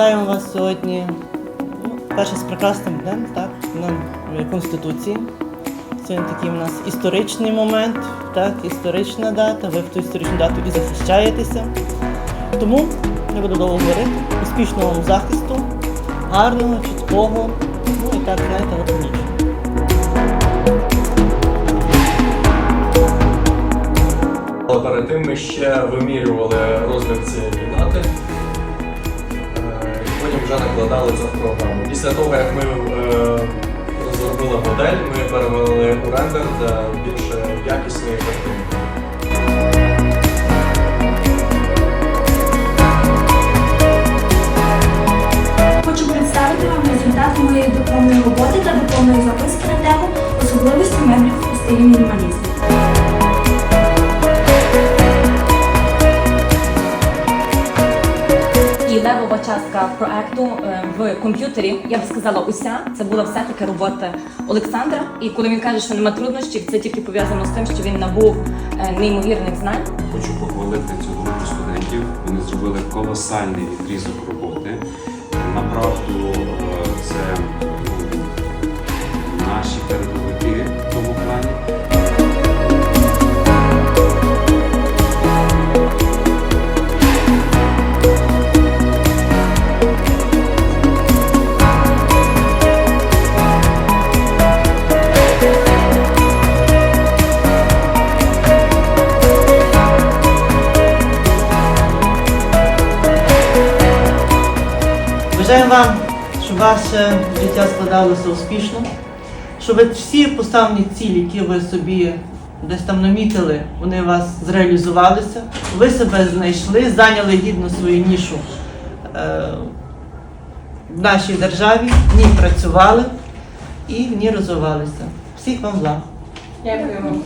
Вітаємо вас сьогодні. Ну, перше з прекрасним днем, так, е, Конституції. Сьогодні такий у нас історичний момент, так, історична дата. Ви в ту історичну дату і захищаєтеся. Тому не буду довго говорити. Успішного вам захисту, гарного, чіткого, ну і так, знаєте, лаконічно. Але перед тим ми ще вимірювали розмір цієї кімнати. Е, І потім вже накладали це в програму. Після того, як ми е, розробили модель, ми перевели у рендер для більш якісної картинки. Хочу представити вам результат моєї дипломної роботи та дипломної записки на тему особливості меблів у стилі мінімалізму. Левова частка проекту е, в комп'ютері, я б сказала, уся це була все-таки робота Олександра. І коли він каже, що нема труднощів, це тільки пов'язано з тим, що він набув е, неймовірних знань. Хочу похвалити цю групу студентів. Вони зробили колосальний відрізок роботи. Направду е, це Бажаємо вам, щоб ваше життя складалося успішно, щоб всі поставлені цілі, які ви собі десь там намітили, вони у вас зреалізувалися, ви себе знайшли, зайняли гідно свою нішу е, в нашій державі, в ній працювали і в ній розвивалися. Всіх вам благ! Дякую вам.